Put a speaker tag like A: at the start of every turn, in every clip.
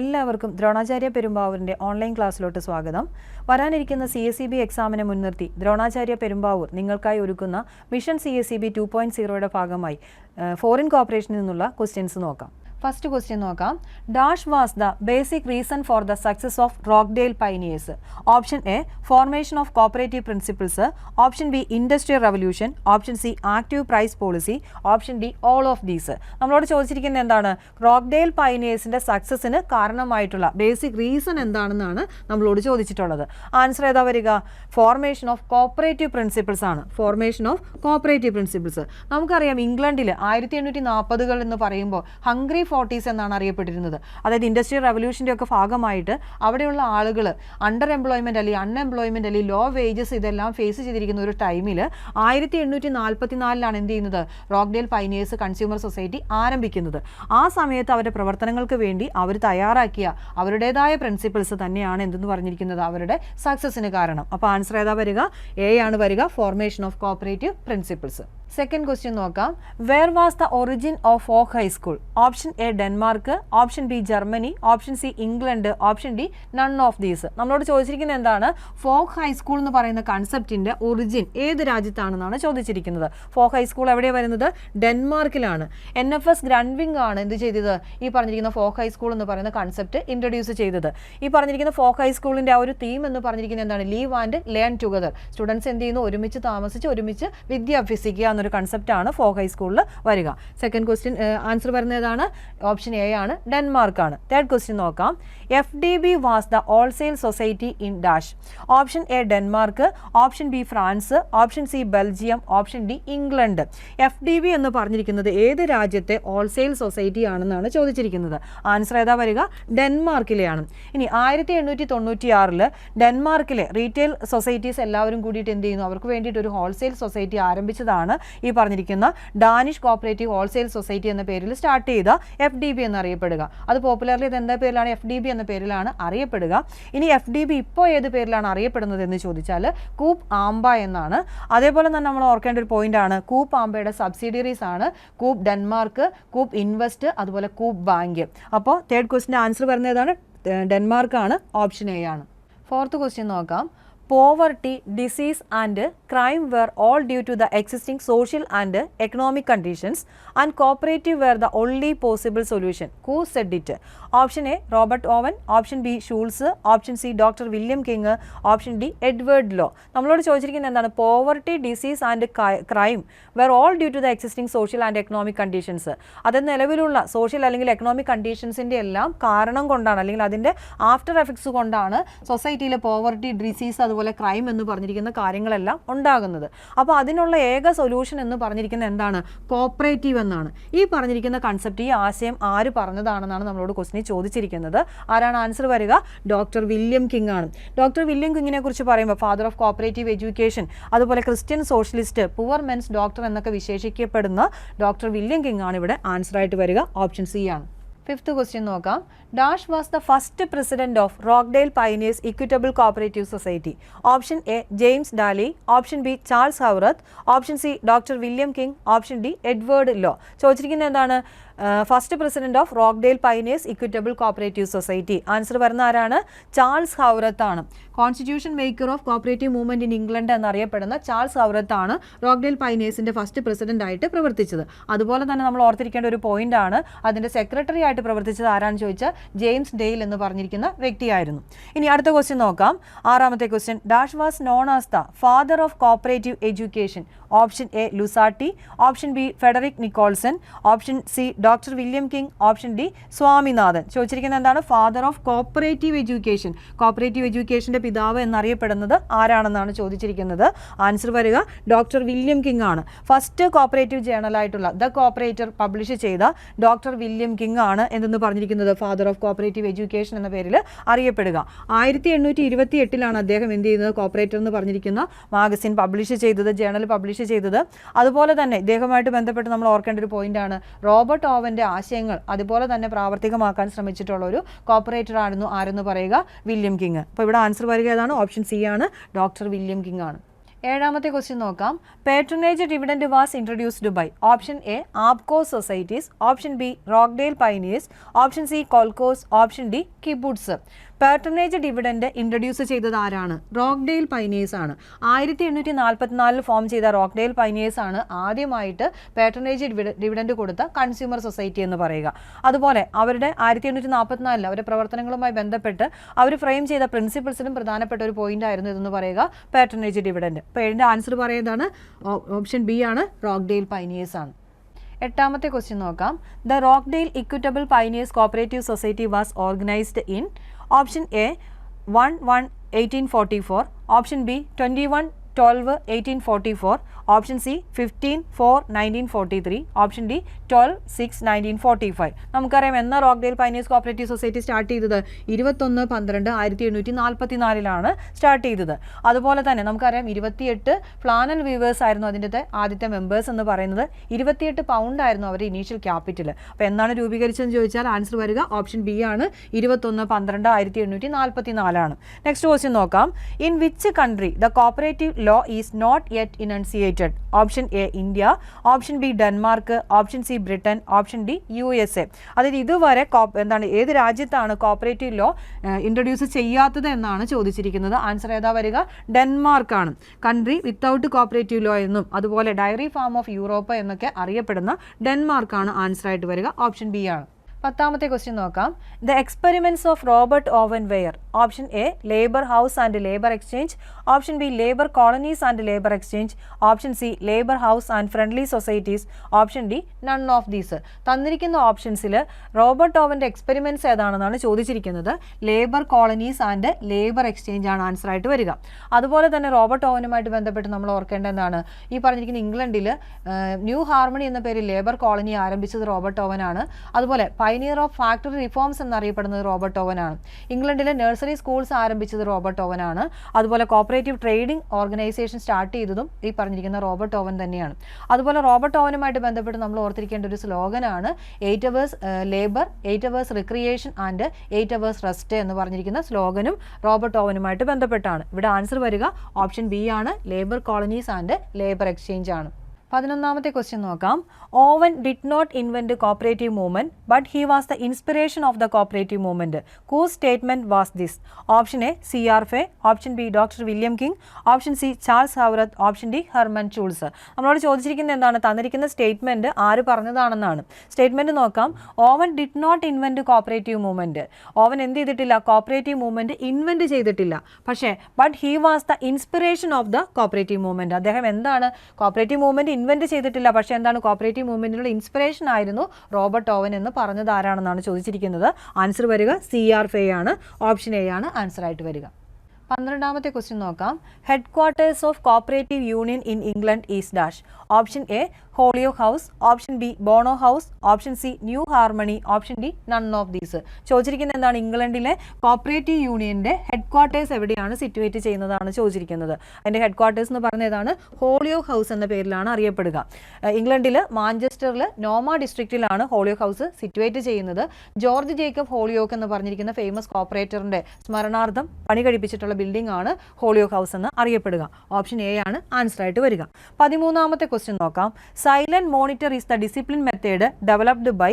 A: എല്ലാവർക്കും ദ്രോണാചാര്യ പെരുമ്പാവൂരിന്റെ ഓൺലൈൻ ക്ലാസ്സിലോട്ട് സ്വാഗതം. വരാനിരിക്കുന്ന സി എസ് സി ബി എക്സാമിനെ മുൻനിർത്തി ദ്രോണാചാര്യ പെരുമ്പാവൂർ നിങ്ങൾക്കായി ഒരുക്കുന്ന mission C S C B two point സീറോയുടെ ഭാഗമായി ഫോറിൻ കോപ്പറേഷനിൽ നിന്നുള്ള ക്വസ്റ്റ്യൻസ് നോക്കാം. ഫസ്റ്റ് ക്വസ്റ്റ്യൻ നോക്കാം. Dash was the basic reason for the success of Rochdale pioneers option A formation of cooperative principles option B industrial revolution option C active price policy option D all of these നമ്മളോട് ചോദിച്ചിരിക്കുന്നത് എന്താണ്? റോക്ക്ഡേൽ പൈനിയേഴ്സിന്റെ സക്സസിന് കാരണമായിട്ടുള്ള basic reason എന്താണെന്നാണ് നമ്മളോട് ചോദിച്ചിട്ടുള്ളത്. Answer ഏതാ വരിക? Formation of cooperative principles ആണ്. Formation of cooperative principles നമുക്കറിയാം ഇംഗ്ലണ്ടിൽ ആയിരത്തി എണ്ണൂറ്റി നാൽപ്പതുകൾ എന്ന് പറയുമ്പോൾ ഹംഗ്രി ഫോർട്ടീസ് എന്നാണ് അറിയപ്പെട്ടിരുന്നത്. അതായത് ഇൻഡസ്ട്രിയൽ റവല്യൂഷന്റെ ഒക്കെ ഭാഗമായിട്ട് അവിടെയുള്ള ആളുകൾ അണ്ടർ എംപ്ലോയ്മെന്റ് അല്ലെങ്കിൽ അൺഎംപ്ലോയ്മെന്റ് അല്ലെങ്കിൽ ലോ വേജസ് ഇതെല്ലാം ഫേസ് ചെയ്തിരിക്കുന്ന ഒരു ടൈമിൽ ആയിരത്തി എണ്ണൂറ്റി നാൽപ്പത്തി നാലിലാണ് എന്ത് ചെയ്യുന്നത്? റോക്ഡേൽ പൈനിയേഴ്സ് കൺസ്യൂമർ സൊസൈറ്റി ആരംഭിക്കുന്നത്. ആ സമയത്ത് അവരുടെ പ്രവർത്തനങ്ങൾക്ക് വേണ്ടി അവർ തയ്യാറാക്കിയ അവരുടേതായ പ്രിൻസിപ്പിൾസ് തന്നെയാണ് എന്തെന്ന് പറഞ്ഞിരിക്കുന്നത്? അവരുടെ സക്സസിന് കാരണം. അപ്പോൾ ആൻസർ ഏതാ വരിക? എ ആണ് വരിക. Formation of cooperative principles second question നോക്കാം. Where was the origin of folk high school option A Denmark option B Germany option C England option D none of these നമ്മളോട് ചോദിച്ചിരിക്കുന്നത് എന്താണ്? ഫോക്ക് ഹൈസ്കൂൾ എന്ന് പറയുന്ന കൺസെപ്റ്റിന്റെ ഒറിജിൻ ഏത് രാജ്യത്താണെന്നാണ് ചോദിച്ചിരിക്കുന്നത്. ഫോക്ക് ഹൈസ്കൂൾ എവിടെയാണ് വരുന്നത്? ഡെൻമാർക്കിലാണ് എൻ എഫ് എസ് ഗ്രൺവിംഗ് ആണ് എന്ത് ചെയ്തത്? ഈ പറഞ്ഞിരിക്കുന്ന ഫോക്ക് ഹൈസ്കൂൾ എന്ന് പറയുന്ന കൺസെപ്റ്റ് ഇൻട്രൊഡ്യൂസ് ചെയ്തത്. ഈ പറഞ്ഞിരിക്കുന്ന ഫോക്ക് ഹൈസ്കൂളിന്റെ ആ ഒരു തീം എന്ന് പറഞ്ഞിരിക്കുന്നത് എന്താണ്? Live and learn together students എന്ത് ചെയ്യുന്നു? ഒരുമിച്ച് താമസിച്ച് ഒരുമിച്ച് വിദ്യ അഭ്യസിക്കുക എന്നൊരു കൺസെപ്റ്റാണ് ഫോക്ക് ഹൈസ്കൂളിൽ വരിക. സെക്കൻഡ് ക്വസ്റ്റ്യൻ ആൻസർ വരുന്നതാണ്? ഓപ്ഷൻ എ ആണ് ഡെൻമാർക്ക് ആണ്. തേർഡ് ക്വസ്റ്റ്യൻ നോക്കാം. F D B was the wholesale society in dash option A Denmark option B France option C Belgium option D England F D B എന്ന് പറഞ്ഞിരിക്കുന്നത് ഏത് രാജ്യത്തെ wholesale society ആണെന്നാണ് ചോദിച്ചിരിക്കുന്നത്. Answer ഏതാ വരിക? ഡെൻമാർക്കിലെയാണ് ഇനി ആയിരത്തി എണ്ണൂറ്റി തൊണ്ണൂറ്റി ആറിൽ ഡെൻമാർക്കിലെ റീറ്റെയിൽ സൊസൈറ്റീസ് എല്ലാവരും കൂടിയിട്ട് എന്ത് ചെയ്യുന്നു? അവർക്ക് വേണ്ടിയിട്ട് ഒരു ഹോൾസെയിൽ സൊസൈറ്റി ആരംഭിച്ചതാണ്. ഈ പറഞ്ഞിരിക്കുന്ന ഡാനിഷ് കോപ്പറേറ്റീവ് ഹോൾസെയിൽ സൊസൈറ്റി എന്ന പേരിൽ സ്റ്റാർട്ട് ചെയ്ത എഫ് ഡി ബി എന്നറിയപ്പെടുക അത് പോപ്പുലർലി ഇത് എന്താ പേരിലാണ്? എഫ് ഡി ബി എന്ന പേരിലാണ് അറിയപ്പെടുക. ഇനി എഫ് ഡി ബി ഇപ്പോൾ ഏത് പേരിലാണ് അറിയപ്പെടുന്നത് എന്ന് ചോദിച്ചാൽ കൂപ്പ് ആംബ എന്നാണ്. അതേപോലെ തന്നെ നമ്മൾ ഓർക്കേണ്ട ഒരു പോയിന്റ് ആണ്. കൂപ്പ് ആംബയുടെ സബ്സിഡിയറീസ് ആണ്. കൂപ്പ് ഡെൻമാർക്ക് കൂപ്പ് ഇൻവെസ്റ്റ് അതുപോലെ കൂപ്പ് ബാങ്ക് അപ്പോൾ തേർഡ് ക്വസ്റ്റിന്റെ ആൻസർ പറഞ്ഞതാണ് ഡെൻമാർക്കാണ് ഓപ്ഷൻ എ ആണ്. ഫോർത്ത് ക്വസ്റ്റ്യൻ നോക്കാം. Poverty disease and crime were all due to the existing social and economic conditions and cooperative were the only possible solution who said it option A Robert Owen option B Schulze option C doctor William King option D Edward Law നമ്മളോട് ചോദിച്ചിരിക്കുന്നത് എന്താണ്? Poverty disease and crime were all due to the existing social and economic conditions അത് നിലവിലുള്ള social അല്ലെങ്കിൽ economic കണ്ടീഷൻസിന്റെ എല്ലാം കാരണം കൊണ്ടാണ് അല്ലെങ്കിൽ അതിന്റെ ആഫ്റ്റർ എഫക്ട്സ് കൊണ്ടാണ് സൊസൈറ്റിയിലെ പോവർട്ടി ഡിസീസ് അതുപോലെ ക്രൈം എന്ന് പറഞ്ഞിരിക്കുന്ന കാര്യങ്ങളെല്ലാം ഉണ്ടാകുന്നത്. അപ്പോൾ അതിനുള്ള ഏക സൊല്യൂഷൻ എന്ന് പറഞ്ഞിരിക്കുന്ന എന്താണ്? കോപ്പറേറ്റീവ് എന്നാണ്. ഈ പറഞ്ഞിരിക്കുന്ന കൺസെപ്റ്റ് ഈ ആശയം ആര് പറഞ്ഞതാണെന്നാണ് നമ്മളോട് ക്വസ്റ്റിനെ ചോദിച്ചിരിക്കുന്നത്. ആരാണ് ആൻസർ വരിക? ഡോക്ടർ വില്യം കിങ് ആണ്. ഡോക്ടർ വില്യം കിങ്ങിനെ കുറിച്ച് പറയുമ്പോൾ ഫാദർ ഓഫ് കോപ്പറേറ്റീവ് എഡ്യൂക്കേഷൻ അതുപോലെ Christian socialist poor men's doctor എന്നൊക്കെ വിശേഷിക്കപ്പെടുന്ന ഡോക്ടർ വില്യം കിങ് ആണ് ഇവിടെ ആൻസർ ആയിട്ട് വരിക. ഓപ്ഷൻ സി ആണ്. ഫിഫ്ത്ത് ക്വസ്റ്റ്യൻ നോക്കാം. Dash was the first president of Rochdale pioneers equitable cooperative society option A James Daly option B Charles Howarth option C doctor William King option D Edward Law ചോദിച്ചിരിക്കുന്നത് എന്താണ്? First president of Rochdale pioneers equitable cooperative society answer വരുന്ന ആരാണ്? Charles Howarth ആണ്. Constitution maker of cooperative movement in England എന്നറിയപ്പെടുന്ന Charles Howarth ആണ് Rochdale പൈനേഴ്സിന്റെ first president ആയിട്ട് പ്രവർത്തിച്ചത്. അതുപോലെ തന്നെ നമ്മൾ ഓർത്തിരിക്കേണ്ട ഒരു പോയിന്റ് ആണ് അതിന്റെ സെക്രട്ടറി ആയിട്ട് പ്രവർത്തിച്ചത് ആരാണെന്ന് ചോദിച്ചാൽ ജെയിംസ് ഡെയിൽ എന്ന് പറഞ്ഞിരിക്കുന്ന വ്യക്തിയായിരുന്നു. ഇനി അടുത്ത ക്വസ്റ്റ്യൻ നോക്കാം. ആറാമത്തെ question dash was known as the father of cooperative education option A Luzzatti option B Frederick Nicholson option C doctor William King option D Swaminathan. ചോദിച്ചിരിക്കുന്നത് എന്താണ്? Father of cooperative education cooperative എഡ്യൂക്കേഷന്റെ പിതാവ് എന്നറിയപ്പെടുന്നത് ആരാണെന്നാണ് ചോദിച്ചിരിക്കുന്നത്? Answer വരിക doctor William King ആണ്. First cooperative ജേണലായിട്ടുള്ള the cooperator publish ചെയ്ത ഡോക്ടർ വില്യം കിങ് ആണ് എന്തെന്ന് പറഞ്ഞിരിക്കുന്നത്? ഫാദർ ഓഫ് കോപ്പറേറ്റീവ് എഡ്യൂക്കേഷൻ എന്ന പേരിൽ അറിയപ്പെടുക. ആയിരത്തി എണ്ണൂറ്റി ഇരുപത്തി എട്ടിലാണ് അദ്ദേഹം എന്ത് ചെയ്യുന്നത്? കോപ്പറേറ്റർ എന്ന് പറഞ്ഞിരിക്കുന്ന മാഗസിൻ പബ്ലിഷ് ചെയ്തത് ജേണൽ പബ്ലിഷ് ചെയ്തത്. അതുപോലെ തന്നെ ഇദ്ദേഹവുമായിട്ട് ബന്ധപ്പെട്ട് നമ്മൾ ഓർക്കേണ്ട ഒരു പോയിന്റാണ് റോബർട്ട് ഓവന്റെ ആശയങ്ങൾ അതുപോലെ തന്നെ പ്രാവർത്തികമാക്കാൻ ശ്രമിച്ചിട്ടുള്ള ഒരു കോപ്പറേറ്റർ ആയിരുന്നു ആരെന്ന് പറയുക? William King. അപ്പോൾ ഇവിടെ ആൻസർ വരിക ഏതാണ്? ഓപ്ഷൻ സി ആണ്. ഡോക്ടർ വില്യം കിങ് ആണ്. ഏഴാമത്തെ ക്വസ്റ്റ്യൻ നോക്കാം. Patronage dividend was introduced by option A Apco societies option B Rochdale pioneers option C kolkhoz option D kibbutz patronage dividend introduce ചെയ്തത് ആരാണ്? റോക്ഡെയിൽ പൈനേഴ്സ് ആണ്. ആയിരത്തി എണ്ണൂറ്റി നാൽപ്പത്തിനാലിൽ ഫോം ചെയ്ത റോക്ഡെയിൽ പൈനേഴ്സ് ആണ് ആദ്യമായിട്ട് പേട്രണേജ് ഡിവിഡൻഡ് കൊടുത്ത കൺസ്യൂമർ സൊസൈറ്റി എന്ന് പറയുക. അതുപോലെ അവരുടെ ആയിരത്തി എണ്ണൂറ്റി നാൽപ്പത്തിനാലിൽ അവരുടെ പ്രവർത്തനങ്ങളുമായി ബന്ധപ്പെട്ട് അവർ ഫ്രെയിം ചെയ്ത പ്രിൻസിപ്പിൾസിനും പ്രധാനപ്പെട്ട ഒരു പോയിന്റ് ആയിരുന്നു ഇതെന്ന് പറയുക പാട്രണേജ് ഡിവിഡൻഡ് അപ്പോൾ ഇതിന്റെ ആൻസർ പറയുന്നതാണ് ഓപ്ഷൻ ബി ആണ് റോക്ഡെയിൽ പൈനേഴ്സ് ആണ്. എട്ടാമത്തെ ക്വസ്റ്റ്യൻ നോക്കാം. The Rochdale equitable pioneers cooperative society was organised in option A 1 1 1844, option B 21 twelve eighteen forty four option C fifteen four nineteen forty three option D twelve six nineteen forty five നമുക്കറിയാം എന്ന Rochdale pioneers cooperative society start ചെയ്തത്? ഇരുപത്തൊന്ന് പന്ത്രണ്ട് ആയിരത്തി എണ്ണൂറ്റി നാൽപ്പത്തി നാലിലാണ് start ചെയ്തത്. അതുപോലെ തന്നെ നമുക്കറിയാം ഇരുപത്തിയെട്ട് ഫ്ലാനൽ വീവേഴ്സ് ആയിരുന്നു അതിന്റെ ആദ്യത്തെ മെമ്പേഴ്സ് എന്ന് പറയുന്നത്. ഇരുപത്തിയെട്ട് പൗണ്ട് ആയിരുന്നു അവരുടെ ഇനീഷ്യൽ ക്യാപിറ്റൽ അപ്പോൾ എന്നാണ് രൂപീകരിച്ചതെന്ന് ചോദിച്ചാൽ ആൻസർ വരിക. ഓപ്ഷൻ ബി ആണ് ഇരുപത്തൊന്ന് പന്ത്രണ്ട് ആയിരത്തി എണ്ണൂറ്റി നാൽപ്പത്തി നാലാണ് നെക്സ്റ്റ് ക്വസ്റ്റ്യൻ നോക്കാം. In which country the cooperative law is not yet enunciated option A India option B Denmark option C Britain option D U S A അതായത് ഇതുവരെ എന്താണ് ഏത് രാജ്യത്താണ് കോപ്പറേറ്റീവ് ലോ ഇൻട്രൊഡ്യൂസ് ചെയ്യാത്തത് എന്നാണ് ചോദിച്ചിരിക്കുന്നത്. ആൻസർ ഏതാ വരിക? ഡെൻമാർക്കാണ് കൺട്രി വിത്തൗട്ട് കോപ്പറേറ്റീവ് ലോ എന്നും അതുപോലെ ഡയറി ഫാം ഓഫ് യൂറോപ്പ് എന്നൊക്കെ അറിയപ്പെടുന്ന ഡെൻമാർക്കാണ് ആൻസർ ആയിട്ട് വരിക. ഓപ്ഷൻ ബി ആണ്. പത്താമത്തെ ക്വസ്റ്റ്യൻ നോക്കാം. The experiments of Robert Owen were option A labour house and labour exchange option B labour colonies and labour exchange option C labour house and friendly societies option D none of these തന്നിരിക്കുന്ന ഓപ്ഷൻസിൽ Robert ഓവന്റെ experiments ഏതാണെന്നാണ് ചോദിച്ചിരിക്കുന്നത്. Labour colonies and labour exchange ആണ് answer ആയിട്ട് വരിക. അതുപോലെ തന്നെ റോബർട്ട് ഓവനുമായിട്ട് ബന്ധപ്പെട്ട് നമ്മൾ ഓർക്കേണ്ട എന്താണ് ഈ പറഞ്ഞിരിക്കുന്ന ഇംഗ്ലണ്ടിൽ ന്യൂ ഹാർമണി എന്ന പേരിൽ ലേബർ കോളനി ആരംഭിച്ചത് റോബർട്ട് ഓവനാണ് അതുപോലെ പൈനിയർ ഓഫ് ഫാക്ടറി റിഫോംസ് എന്നറിയപ്പെടുന്നത് റോബർട്ട് ഓവനാണ്. ഇംഗ്ലണ്ടിലെ നഴ്സറി സ്കൂൾസ് ആരംഭിച്ചത് റോബർട്ട് ഓവനാണ്. അതുപോലെ കോപ്പറേറ്റീവ് ട്രേഡിംഗ് ഓർഗനൈസേഷൻ സ്റ്റാർട്ട് ചെയ്തതും ഈ പറഞ്ഞിരിക്കുന്ന റോബർട്ട് ഓവൻ തന്നെയാണ്. അതുപോലെ റോബർട്ട് ഓവനുമായിട്ട് ബന്ധപ്പെട്ട് നമ്മൾ ഓർത്തിരിക്കേണ്ട ഒരു സ്ലോഗനാണ് eight hours labour eight hours recreation and eight hours rest എന്ന് പറഞ്ഞിരിക്കുന്ന സ്ലോഗനും റോബർട്ട് ഓവനുമായിട്ട് ബന്ധപ്പെട്ടാണ്. ഇവിടെ ആൻസർ വരിക ഓപ്ഷൻ ബി ആണ് labour colonies and labour exchange ആണ്. പതിനൊന്നാമത്തെ ക്വസ്റ്റ്യൻ നോക്കാം. Owen did not invent cooperative movement but he was the inspiration of the cooperative movement who statement was this option A C R Fay option B doctor William King option C Charles Howarth option D Herman Schulze നമ്മളോട് ചോദിച്ചിരിക്കുന്നത് എന്താണ്? തന്നിരിക്കുന്ന statement ആര് പറഞ്ഞതാണെന്നാണ്. Statement നോക്കാം. Owen did not invent cooperative movement Owen എന്ത് ചെയ്തിട്ടില്ല? Cooperative movement invent ചെയ്തിട്ടില്ല. പക്ഷേ but he was the inspiration of the cooperative movement അദ്ദേഹം എന്താണ്? കോപ്പറേറ്റീവ് മൂവ്മെന്റ് ഇൻവെന്റ് ചെയ്തിട്ടില്ല. പക്ഷേ എന്താണ് കോപ്പറേറ്റീവ് മൂവ്മെന്റിനുള്ള ഇൻസ്പിറേഷൻ ആയിരുന്നു റോബർട്ട് ഓവൻ എന്ന് പറഞ്ഞത് ആരാണെന്നാണ് ചോദിച്ചിരിക്കുന്നത്. ആൻസർ വരിക സി ആർ ഫെ ആണ്. ഓപ്ഷൻ എ ആണ്. ആൻസർ ആയിട്ട് വരിക. പന്ത്രണ്ടാമത്തെ ക്വസ്റ്റ്യൻ നോക്കാം. Headquarters of cooperative union in England is dash option A Holyoake house option B Bono house option C New Harmony option D none of these. ചോദിച്ചിരിക്കുന്നത് എന്താണ്? ഇംഗ്ലണ്ടിലെ cooperative യൂണിയന്റെ ഹെഡ് ക്വാർട്ടേഴ്സ് എവിടെയാണ് സിറ്റുവേറ്റ് ചെയ്യുന്നതാണ് ചോദിച്ചിരിക്കുന്നത്. അതിന്റെ ഹെഡ് ക്വാർട്ടേഴ്സ് എന്ന് പറഞ്ഞതാണ് ഹോളിയോ ഹൗസ് എന്ന പേരിലാണ് അറിയപ്പെടുക. ഇംഗ്ലണ്ടിൽ മാഞ്ചസ്റ്ററിൽ നോമ ഡിസ്ട്രിക്റ്റിലാണ് ഹോളിയോ ഹൗസ് സിറ്റുവേറ്റ് ചെയ്യുന്നത്. ജോർജ് ജേക്കബ് ഹോളിയോക്ക് എന്ന് പറഞ്ഞിരിക്കുന്ന ഫേമസ് കോപ്പറേറ്ററിന്റെ സ്മരണാർത്ഥം പണി കഴിപ്പിച്ചിട്ടുള്ള ബിൽഡിംഗ് ആണ് ഹോളിയോ ഹൗസ് എന്ന് അറിയപ്പെടുക. ഓപ്ഷൻ എ ആണ് ആൻസർ ആയിട്ട് വരിക. പതിമൂന്നാമത്തെ ക്വസ്റ്റ്യൻ നോക്കാം. Silent monitor is the discipline method developed by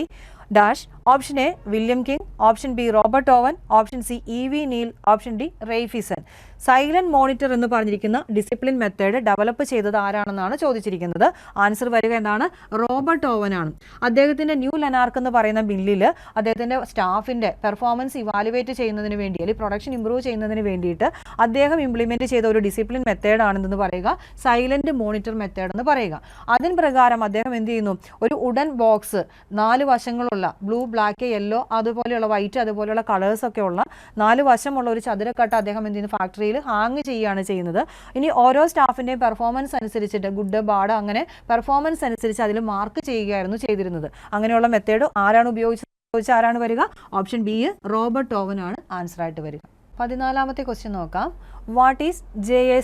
A: dash option A William King option B Robert Owen option C E V Neale option D Raiffeisen silent monitor എന്ന് പറഞ്ഞിരിക്കുന്ന discipline method develop ചെയ്തത് ആരാണെന്നാണ് ചോദിച്ചിരിക്കുന്നത്? Answer വരിക എന്താണ്? Robert Owen ആണ്. അദ്ദേഹത്തിന്റെ new ലെനാർക്ക് എന്ന് പറയുന്ന ബില്ലിൽ അദ്ദേഹത്തിന്റെ സ്റ്റാഫിന്റെ പെർഫോമൻസ് ഇവാലുവേറ്റ് ചെയ്യുന്നതിന് വേണ്ടി അല്ലെങ്കിൽ പ്രൊഡക്ഷൻ ഇംപ്രൂവ് ചെയ്യുന്നതിന് വേണ്ടിയിട്ട് അദ്ദേഹം ഇംപ്ലിമെന്റ് ചെയ്ത ഒരു ഡിസിപ്ലിൻ മെത്തേഡ് ആണെന്ന് പറയുക സൈലന്റ് മോണിറ്റർ മെത്തേഡ് എന്ന് പറയുക. അതിന് പ്രകാരം അദ്ദേഹം എന്ത് ചെയ്യുന്നു? ഒരു ഉടൻ ബോക്സ് നാല് വശങ്ങളുള്ള ബ്ലൂ ബ്ലാക്ക് യെല്ലോ അതുപോലെയുള്ള വൈറ്റ് അതുപോലെയുള്ള കളേഴ്സൊക്കെ ഉള്ള നാല് വശമുള്ള ഒരു ചതുരക്കട്ട അദ്ദേഹം എന്ത് ചെയ്യുന്നു? ഫാക്ടറിയിൽ ഹാങ് ചെയ്യുകയാണ് ചെയ്യുന്നത്. ഇനി ഓരോ സ്റ്റാഫിന്റെയും പെർഫോമൻസ് അനുസരിച്ചിട്ട് ഗുഡ് ബാഡ് അങ്ങനെ പെർഫോമൻസ് അനുസരിച്ച് അതിൽ മാർക്ക് ചെയ്യുകയായിരുന്നു ചെയ്തിരുന്നത്. അങ്ങനെയുള്ള മെത്തേഡ് ആരാണ് ഉപയോഗിച്ചത്? ചോദിച്ചാൽ ആരാണ് വരിക? ഓപ്ഷൻ ബി റോബർട്ട് ടോവൻ ആണ് ആൻസർ ആയിട്ട് വരിക. പതിനാലാമത്തെ ക്വസ്റ്റ്യൻ നോക്കാം. What is JA?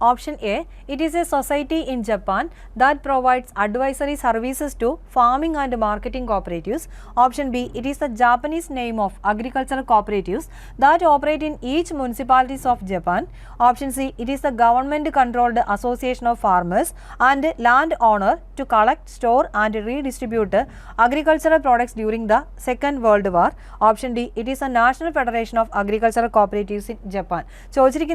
A: Option A It is a society in Japan that provides advisory services to farming and marketing cooperatives. Option B It is the Japanese name of agricultural cooperatives that operate in each municipalities of Japan. Option C It is the government controlled association of farmers and land owner to collect, store and redistribute agricultural products during the Second World War. Option D It is a national federation of agricultural cooperatives in Japan.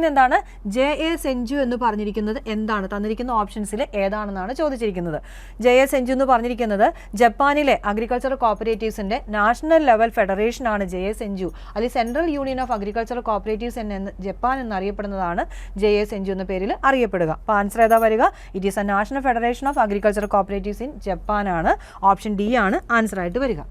A: ചോദിച്ചിരിക്കുന്നത് എന്താണ് J A സെഞ്ചു എന്ന് പറഞ്ഞിരിക്കുന്നത് എന്താണ്? തന്നിരിക്കുന്ന ഓപ്ഷൻസിൽ ഏതാണെന്നാണ് ചോദിച്ചിരിക്കുന്നത്. J A സെഞ്ചു എന്ന് പറഞ്ഞിരിക്കുന്നത് ജപ്പാനിലെ അഗ്രികൾച്ചറൽ കോപ്പറേറ്റീവ്സിന്റെ നാഷണൽ ലെവൽ ഫെഡറേഷൻ ആണ് ജെ എ സെഞ്ചു. അല്ലെങ്കിൽ central union of agricultural cooperatives എന്ന് ജപ്പാൻ എന്നറിയപ്പെടുന്നതാണ് ജെ എ സെഞ്ചു എന്ന പേരിൽ അറിയപ്പെടുക. അപ്പോൾ ആൻസർ ഏതാ വരിക? It is a national federation of agricultural cooperatives in ജപ്പാനാണ് option D ആണ് ആൻസർ ആയിട്ട് വരിക.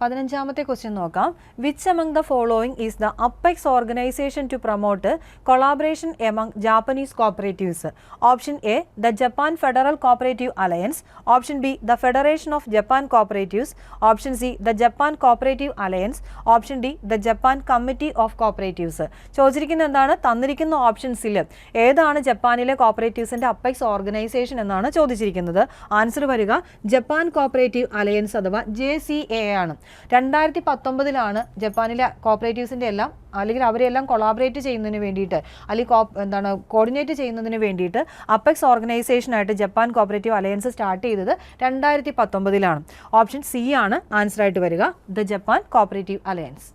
A: പതിനഞ്ചാമത്തെ ക്വസ്റ്റ്യൻ നോക്കാം. Which among the following is the apex organisation to promote collaboration among Japanese cooperatives option A the Japan federal cooperative alliance option B the federation of Japan cooperatives option C the Japan cooperative alliance option D the Japan committee of cooperatives ചോദിച്ചിരിക്കുന്നത് എന്താണ്? തന്നിരിക്കുന്ന ഓപ്ഷൻസിൽ ഏതാണ് ജപ്പാനിലെ കോപ്പറേറ്റീവ്സിന്റെ apex organisation എന്നാണ് ചോദിച്ചിരിക്കുന്നത്. Answer വരിക Japan cooperative alliance അഥവാ J C A ആണ്. രണ്ടായിരത്തി പത്തൊമ്പതിലാണ് ജപ്പാനിലെ കോപ്പറേറ്റീവ്സിന്റെ എല്ലാം അല്ലെങ്കിൽ അവരെല്ലാം കൊളാബറേറ്റ് ചെയ്യുന്നതിന് വേണ്ടിയിട്ട് അല്ലെങ്കിൽ കോ എന്താണ് കോർഡിനേറ്റ് ചെയ്യുന്നതിന് വേണ്ടിയിട്ട് അപ്പെക്സ് ഓർഗനൈസേഷനായിട്ട് ജപ്പാൻ കോപ്പറേറ്റീവ് അലയൻസ് സ്റ്റാർട്ട് ചെയ്തത് രണ്ടായിരത്തി പത്തൊമ്പതിലാണ് ഓപ്ഷൻ സി ആണ് ആൻസർ ആയിട്ട് വരിക. ദ ജപ്പാൻ കോപ്പറേറ്റീവ് അലയൻസ്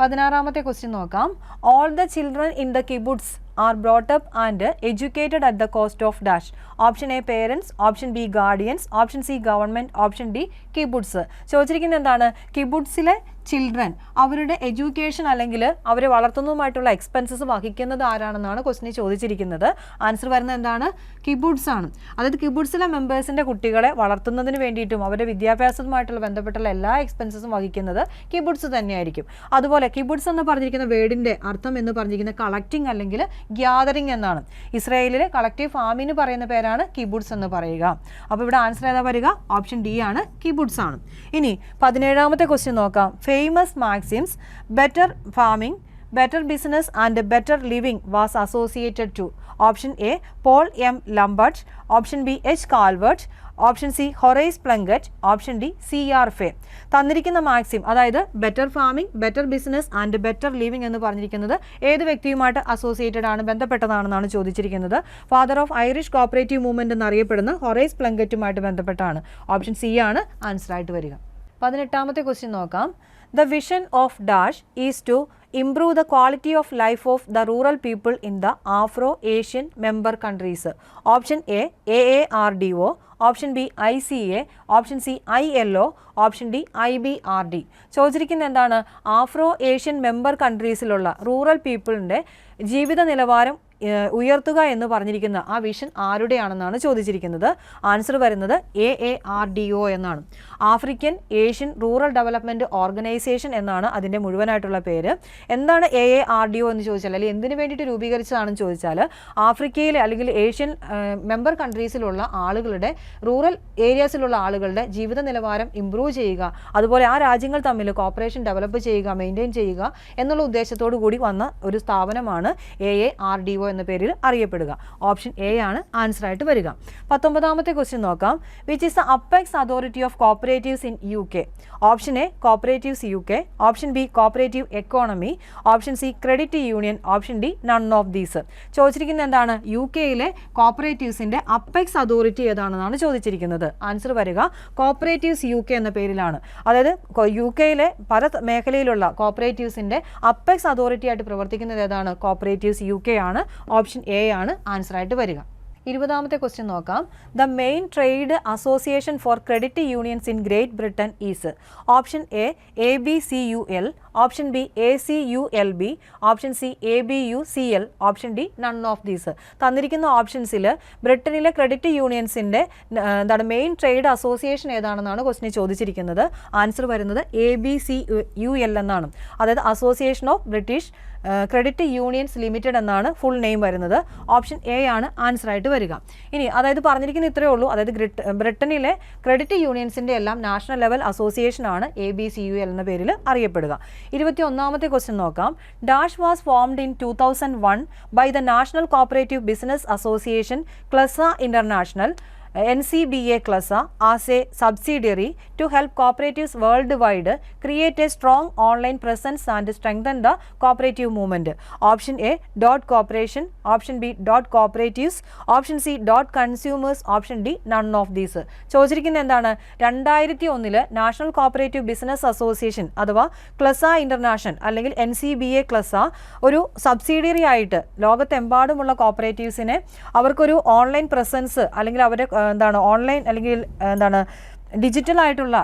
A: പതിനാറാമത്തെ ക്വസ്റ്റ്യൻ നോക്കാം. All the children in the kibbutz are brought up and educated at the cost of dash option A parents option B guardians option C government option D kibbutz ചോദിച്ചിരിക്കുന്നത് എന്താണ്? കിബുഡ്സിലെ children അവരുടെ education അല്ലെങ്കിൽ അവരെ വളർത്തുന്നതുമായിട്ടുള്ള expenses വഹിക്കുന്നത് ആരാണെന്നാണ് ക്വസ്റ്റിന് ചോദിച്ചിരിക്കുന്നത്. Answer വരുന്നത് എന്താണ്? കിബുഡ്സ് ആണ്. അതായത് കിബുഡ്സിലെ മെമ്പേഴ്സിന്റെ കുട്ടികളെ വളർത്തുന്നതിന് വേണ്ടിയിട്ടും അവരുടെ വിദ്യാഭ്യാസവുമായിട്ടുള്ള ബന്ധപ്പെട്ടുള്ള എല്ലാ എക്സ്പെൻസസും വഹിക്കുന്നത് കിബുഡ്സ് തന്നെയായിരിക്കും. അതുപോലെ കിബുഡ്സ് എന്ന് പറഞ്ഞിരിക്കുന്ന വേർഡിന്റെ അർത്ഥം എന്ന് പറഞ്ഞിരിക്കുന്ന കളക്റ്റിംഗ് അല്ലെങ്കിൽ ഗ്യാതറിംഗ് എന്നാണ്. ഇസ്രായേലിലെ കളക്റ്റീവ് ഫാമിന് പറയുന്ന പേരാണ് കിബുഡ്സ് എന്ന് പറയുക. അപ്പോൾ ഇവിടെ ആൻസർ ഏതാ വരിക? ഓപ്ഷൻ ഡി ആണ് കിബുഡ്സ് ആണ്. ഇനി പതിനേഴാമത്തെ ക്വസ്റ്റ്യൻ നോക്കാം. Famous maxims better farming better business and better living was associated to option A Paul M Lambert option B H Calvert option C Horace Plunkett option D C R Fay തന്നിരിക്കുന്ന maxim അതായത് better farming better business and better living എന്ന് പറഞ്ഞിരിക്കുന്നത് ഏത് വ്യക്തിയുമായിട്ട് associated ആണ് ബന്ധപ്പെട്ടതാണെന്നാണ് ചോദിച്ചിരിക്കുന്നത്. Father of Irish cooperative movement എന്നറിയപ്പെടുന്ന ഹൊറൈസ് പ്ലങ്കറ്റുമായിട്ട് ബന്ധപ്പെട്ടാണ്. ഓപ്ഷൻ സി ആണ് ആൻസർ ആയിട്ട് വരിക. പതിനെട്ടാമത്തെ ക്വസ്റ്റ്യൻ നോക്കാം. The vision of dash is to improve the quality of life of the rural people in the Afro Asian member countries option A A A R D O option B I C A option C I L O option D I B R D ചോദിച്ചിരിക്കുന്ന എന്താണ്? Afro Asian member കൺട്രീസിലുള്ള rural പീപ്പിളിന്റെ ജീവിത നിലവാരം ഉയർത്തുക എന്ന് പറഞ്ഞിരിക്കുന്ന ആ വിഷൻ ആരുടെയാണെന്നാണ് ചോദിച്ചിരിക്കുന്നത്. ആൻസർ വരുന്നത് A A R D O എന്നാണ്. African Asian rural development organisation എന്നാണ് അതിന്റെ മുഴുവനായിട്ടുള്ള പേര്. എന്താണ് A A R D O എന്ന് ചോദിച്ചാൽ അല്ലെങ്കിൽ എന്തിനു വേണ്ടിയിട്ട് രൂപീകരിച്ചതാണെന്ന് ചോദിച്ചാൽ ആഫ്രിക്കയിലെ അല്ലെങ്കിൽ ഏഷ്യൻ മെമ്പർ കൺട്രീസിലുള്ള ആളുകളുടെ റൂറൽ ഏരിയാസിലുള്ള ആളുകളുടെ ജീവിത നിലവാരം ഇമ്പ്രൂവ് ചെയ്യുക അതുപോലെ ആ രാജ്യങ്ങൾ തമ്മിൽ കോപ്പറേഷൻ ഡെവലപ്പ് ചെയ്യുക മെയിന്റെയിൻ ചെയ്യുക എന്നുള്ള ഉദ്ദേശത്തോടു കൂടി വന്ന ഒരു സ്ഥാപനമാണ് A A R D O എന്ന പേരിൽ അറിയപ്പെടുക. ഓപ്ഷൻ എ ആണ് ആൻസർ ആയിട്ട് വരിക. പത്തൊമ്പതാമത്തെ ക്വസ്റ്റ്യൻ നോക്കാം. Which is the apex authority of cooperatives in U K option A cooperatives U K option B cooperative economy option C credit union option D none of these ചോദിച്ചിരിക്കുന്നത് എന്താണ്? U കെയിലെ കോപ്പറേറ്റീവ്സിന്റെ apex authority ഏതാണെന്നാണ് ചോദിച്ചിരിക്കുന്നത്. Answer വരിക cooperatives U K എന്ന പേരിലാണ്. അതായത് U കെയിലെ പല മേഖലയിലുള്ള കോപ്പറേറ്റീവ്സിന്റെ അപ്പെക്സ് അതോറിറ്റി ആയിട്ട് പ്രവർത്തിക്കുന്നത് ഏതാണ്? കോപ്പറേറ്റീവ്സ് യു കെ ആണ്. ഓപ്ഷൻ എ ആണ് ആൻസർ ആയിട്ട് വരിക. ഇരുപതാമത്തെ ക്വസ്റ്റ്യൻ നോക്കാം. The main trade association for credit unions in Great Britain is option A A B C U L option B A C U L B option C A B U C L option D none of these തന്നിരിക്കുന്ന ഓപ്ഷൻസിൽ ബ്രിട്ടനിലെ credit യൂണിയൻസിന്റെ എന്താണ് main trade association ഏതാണെന്നാണ് ക്വസ്റ്റിനെ ചോദിച്ചിരിക്കുന്നത്. Answer വരുന്നത് A B C U L എന്നാണ്. അതായത് association of British credit unions limited എന്നാണ് ഫുൾ നെയിം വരുന്നത്. ഓപ്ഷൻ എ ആണ് ആൻസർ ആയിട്ട് വരിക ഇനി അതായത് പറഞ്ഞിരിക്കുന്ന ഇത്രയേ ഉള്ളൂ. അതായത് ബ്രിട്ടനിലെ ക്രെഡിറ്റ് യൂണിയൻസിന്റെ എല്ലാം നാഷണൽ ലെവൽ അസോസിയേഷൻ ആണ് A B C U L എന്ന പേരിൽ അറിയപ്പെടുക. ഇരുപത്തി ഒന്നാമത്തെ ക്വസ്റ്റ്യൻ നോക്കാം. Dash was formed in two thousand one by the national cooperative business association CLUSA international CLUSA as a subsidiary to help cooperatives world wide create a strong online presence and strengthen the cooperative movement option A dot cooperation option B dot cooperatives option C dot consumers option D none of these ചോദിച്ചിരിക്കുന്നത് എന്താണ്? രണ്ടായിരത്തി ഒന്നിൽ national cooperative business association അഥവാ CLUSA international അല്ലെങ്കിൽ N C B A CLUSA ഒരു subsidiary ആയിട്ട് ലോകത്തെമ്പാടുമുള്ള കോപ്പറേറ്റീവ്സിനെ അവർക്കൊരു online presence അല്ലെങ്കിൽ അവരുടെ എന്താണ് ഓൺലൈൻ അല്ലെങ്കിൽ എന്താണ് ഡിജിറ്റൽ ആയിട്ടുള്ള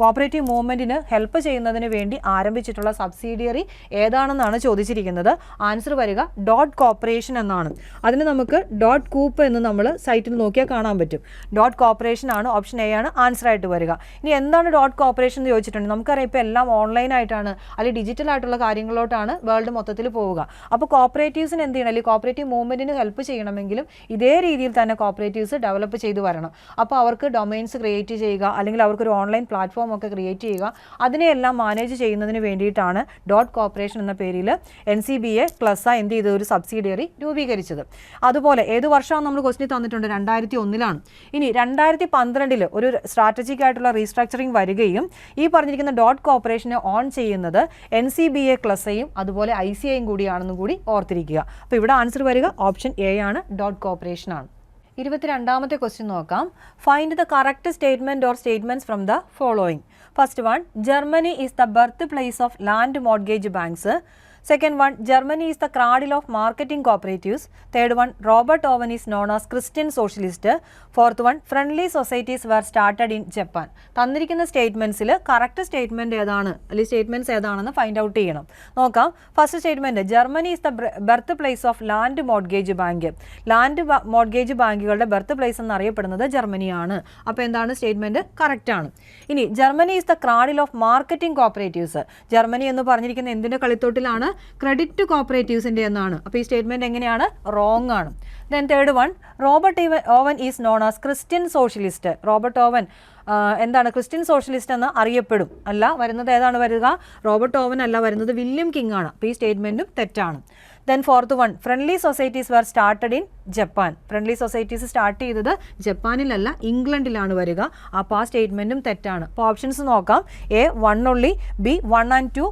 A: കോപ്പറേറ്റീവ് മൂവ്മെന്റിന് ഹെൽപ്പ് ചെയ്യുന്നതിന് വേണ്ടി ആരംഭിച്ചിട്ടുള്ള സബ്സിഡിയറി ഏതാണെന്നാണ് ചോദിച്ചിരിക്കുന്നത്. ആൻസർ വരിക ഡോട്ട് കോപ്പറേഷൻ എന്നാണ്. അതിന് നമുക്ക് ഡോട്ട് കൂപ്പ് എന്ന് നമ്മൾ സൈറ്റിൽ നോക്കിയാൽ കാണാൻ പറ്റും. ഡോട്ട് കോപ്പറേഷൻ ആണ് ഓപ്ഷൻ എ ആണ് ആൻസർ ആയിട്ട് വരിക. ഇനി എന്താണ് ഡോട്ട് കോപ്പറേഷൻ എന്ന് ചോദിച്ചിട്ടുണ്ട്? നമുക്കറിയാം ഇപ്പോൾ എല്ലാം ഓൺലൈൻ ആയിട്ടാണ് അല്ലെങ്കിൽ ഡിജിറ്റൽ ആയിട്ടുള്ള കാര്യങ്ങളിലോട്ടാണ് വേൾഡ് മൊത്തത്തിൽ പോവുക. അപ്പോൾ കോപ്പറേറ്റീവ്സിന് എന്ത് ചെയ്യണം? അല്ലെങ്കിൽ കോപ്പറേറ്റീവ് മൂവ്മെന്റിന് ഹെൽപ്പ് ചെയ്യണമെങ്കിലും ഇതേ രീതിയിൽ തന്നെ കോപ്പറേറ്റീവ്സ് ഡെവലപ്പ് ചെയ്തു വരണം. അപ്പോൾ അവർക്ക് ഡൊമൈൻസ് ക്രിയേറ്റ് ചെയ്യുക അല്ലെങ്കിൽ അവർക്കൊരു ഓൺലൈൻ പ്ലാറ്റ്ഫോം ഒക്കെ ക്രിയേറ്റ് ചെയ്യുക അതിനെയെല്ലാം മാനേജ് ചെയ്യുന്നതിന് വേണ്ടിയിട്ടാണ് ഡോട്ട് കോപ്പറേഷൻ എന്ന പേരിൽ N C B A CLUSA എന്ത് ചെയ്ത ഒരു സബ്സിഡിയറി രൂപീകരിച്ചത്. അതുപോലെ ഏത് വർഷമാണ് നമ്മൾ ക്വസ്റ്റിന് തന്നിട്ടുണ്ട്? രണ്ടായിരത്തി ഒന്നിലാണ് ഇനി രണ്ടായിരത്തി പന്ത്രണ്ടിൽ ഒരു സ്ട്രാറ്റജിക് ആയിട്ടുള്ള റീസ്ട്രക്ചറിങ് വരികയും ഈ പറഞ്ഞിരിക്കുന്ന ഡോട്ട് കോപ്പറേഷനെ ഓൺ ചെയ്യുന്നത് എൻ സി ബി എ ക്ലസയും അതുപോലെ ഐ സി ഐയും കൂടിയാണെന്നും കൂടി ഓർത്തിരിക്കുക. അപ്പോൾ ഇവിടെ ആൻസർ വരിക. ഓപ്ഷൻ എ ആണ് ഡോട്ട് കോപ്പറേഷൻ ആണ്. ഇരുപത്തിരണ്ടാമത്തെ ക്വസ്റ്റ്യൻ നോക്കാം. Find the correct statement or statements from the following first one Germany is the birth place of land mortgage banks second one Germany is the cradle of marketing cooperatives third one Robert Owen is known as Christian socialist fourth one friendly societies were started in Japan തന്നിരിക്കുന്ന സ്റ്റേറ്റ്മെന്റ്സിൽ correct statement ഏതാണ്? അല്ലെങ്കിൽ statements ഏതാണെന്ന് find out ചെയ്യണം. നോക്കാം. First statement Germany is the birth place of land mortgage bank land mortgage ബാങ്കുകളുടെ birth place എന്നറിയപ്പെടുന്നത് ജർമ്മനിയാണ്. അപ്പോൾ എന്താണ് സ്റ്റേറ്റ്മെന്റ് കറക്റ്റ് ആണ്. ഇനി Germany is the cradle of marketing cooperatives Germany എന്ന് പറഞ്ഞിരിക്കുന്ന എന്തിന്റെ കളിത്തോട്ടിലാണ്? ക്രെഡിറ്റ് കോപ്പറേറ്റീവ്സിന്റെ എന്നാണ്. അപ്പോൾ ഈ സ്റ്റേറ്റ്മെന്റ് എങ്ങനെയാണ്? റോങ് ആണ്. Then third one Robert Owen is known as Christian socialist Robert Owen എന്താണ് ക്രിസ്ത്യൻ സോഷ്യലിസ്റ്റ് എന്ന് അറിയപ്പെടും. അല്ല വരുന്നത് ഏതാണ് വരിക? റോബർട്ട് ഓവൻ അല്ല വരുന്നത് വില്യം കിങ് ആണ്. അപ്പോൾ ഈ സ്റ്റേറ്റ്മെന്റും തെറ്റാണ്. Then fourth one friendly societies were started in Japan friendly societies start ചെയ്തത് ജപ്പാനിലല്ല ഇംഗ്ലണ്ടിലാണ് വരിക. അപ്പോൾ ആ സ്റ്റേറ്റ്മെന്റും തെറ്റാണ്. അപ്പോൾ ഓപ്ഷൻസ് നോക്കാം. A one only B one and two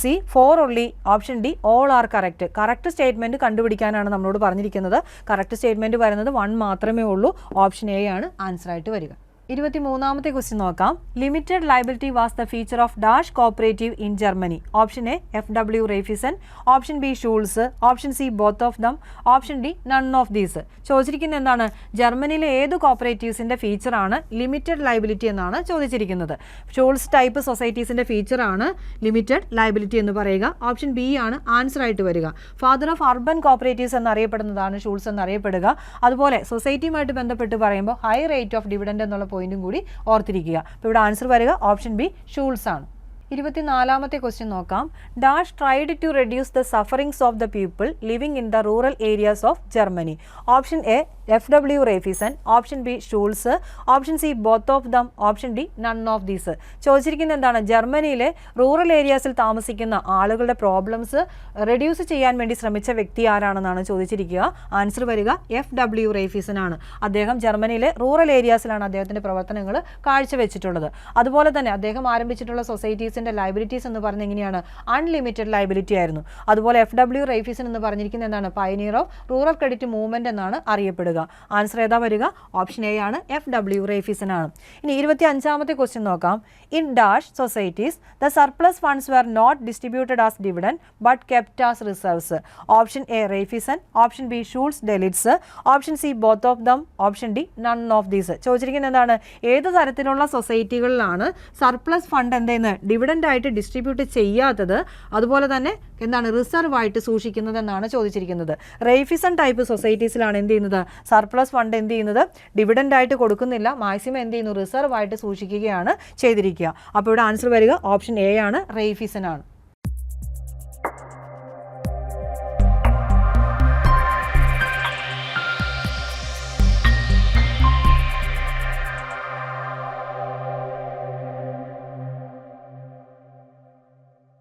A: C four only option D all are correct correct statement കണ്ടുപിടിക്കാനാണ് നമ്മളോട് പറഞ്ഞിരിക്കുന്നത്. കറക്റ്റ് സ്റ്റേറ്റ്മെന്റ് വരുന്നത് വൺ മാത്രമേ ഉള്ളൂ. ഓപ്ഷൻ എ ആണ് ആൻസർ ആയിട്ട് വരിക. ഇരുപത്തി മൂന്നാമത്തെ ക്വസ്റ്റ്യൻ നോക്കാം. Limited liability was the feature of dash cooperative in Germany option A F W Raiffeisen option B Schulze option C both of them option D none of these ചോദിച്ചിരിക്കുന്നത് എന്താണ്? ജർമ്മനിയിലെ ഏത് കോപ്പറേറ്റീവ്സിന്റെ ഫീച്ചറാണ് ലിമിറ്റഡ് ലൈബിലിറ്റി എന്നാണ് ചോദിച്ചിരിക്കുന്നത്. Schulze type സൊസൈറ്റീസിന്റെ ഫീച്ചറാണ് limited liability എന്ന് പറയുക. ഓപ്ഷൻ ബി ആണ് ആൻസർ ആയിട്ട് വരിക. ഫാദർ ഓഫ് അർബൻ കോപ്പറേറ്റീവ്സ് എന്നറിയപ്പെടുന്നതാണ് ഷൂൾസ് എന്നറിയപ്പെടുക. അതുപോലെ സൊസൈറ്റിയുമായിട്ട് ബന്ധപ്പെട്ട് പറയുമ്പോൾ ഹൈ റേറ്റ് ഓഫ് ഡിവിഡൻഡ് എന്നുള്ള പോയിന്റും കൂടി ഓർത്തിരിക്കുക. അപ്പോൾ ഇവിടെ ആൻസർ വരിക. ഓപ്ഷൻ ബി ഷൂൾസ് ആണ്. ഇരുപത്തിനാലാമത്തെ ക്വസ്റ്റ്യൻ നോക്കാം. Dash tried to reduce the sufferings of the people living in the rural areas of Germany option A F W Raiffeisen option B Schulze option C both of them option D none of these ചോദിച്ചിരിക്കുന്നത് എന്താണ്? ജർമ്മനിയിലെ rural ഏരിയാസിൽ താമസിക്കുന്ന ആളുകളുടെ problems reduce ചെയ്യാൻ വേണ്ടി ശ്രമിച്ച വ്യക്തി ആരാണെന്നാണ് ചോദിച്ചിരിക്കുക? ആൻസർ വരിക എഫ് ഡബ്ല്യു റേഫിസൺ ആണ്. അദ്ദേഹം ജർമ്മനിയിലെ റൂറൽ ഏരിയാസിലാണ് അദ്ദേഹത്തിന്റെ പ്രവർത്തനങ്ങൾ കാഴ്ചവെച്ചിട്ടുള്ളത്. അതുപോലെ തന്നെ അദ്ദേഹം ആരംഭിച്ചിട്ടുള്ള സൊസൈറ്റീസിന്റെ ലൈബിലിറ്റീസ് എന്ന് പറഞ്ഞ എങ്ങനെയാണ്? അൺലിമിറ്റഡ് ലൈബിലിറ്റി ആയിരുന്നു. അതുപോലെ എഫ് ഡബ്ല്യു റേഫിസൺ എന്ന് പറഞ്ഞിരിക്കുന്ന എന്താണ്? Pioneer of rural credit movement എന്നാണ് അറിയപ്പെടുക. ആൻസർ ഏതാ വരിക? ഓപ്ഷൻ എ ആണ്. എഫ് ഡബ്ല്യു റേഫിസൺ ആണ് ഇനി ഇരുപത്തി അഞ്ചാമത്തെ ക്വസ്റ്റ്യൻ നോക്കാം. In dash societies the surplus funds were not distributed as dividend but kept as reserves option A Raiffeisen option B Schulze Delitzsch option C both of them option D none of these ചോദിച്ചിരിക്കുന്നത് എന്താണ്? ഏത് തരത്തിലുള്ള സൊസൈറ്റികളിലാണ് surplus fund എന്തെന്ന് dividend ആയിട്ട് distribute ചെയ്യാത്തത്? അതുപോലെ തന്നെ എന്താണ് റിസർവ് ആയിട്ട് സൂക്ഷിക്കുന്നത് എന്നാണ് ചോദിച്ചിരിക്കുന്നത് റേഫിസൺ ടൈപ്പ് സൊസൈറ്റീസിലാണ് എന്ത് ചെയ്യുന്നത്? സർപ്ലസ് ഫണ്ട് എന്ത് ചെയ്യുന്നത്? ഡിവിഡന്റ് ആയിട്ട് കൊടുക്കുന്നില്ല. മാക്സിമം എന്ത് ചെയ്യുന്നു? റിസർവ് ആയിട്ട് സൂക്ഷിക്കുകയാണ് ചെയ്തിരിക്കുക. അപ്പോൾ ഇവിടെ ആൻസർ വരിക. ഓപ്ഷൻ എ ആണ്. റേഫിസൺ ആണ്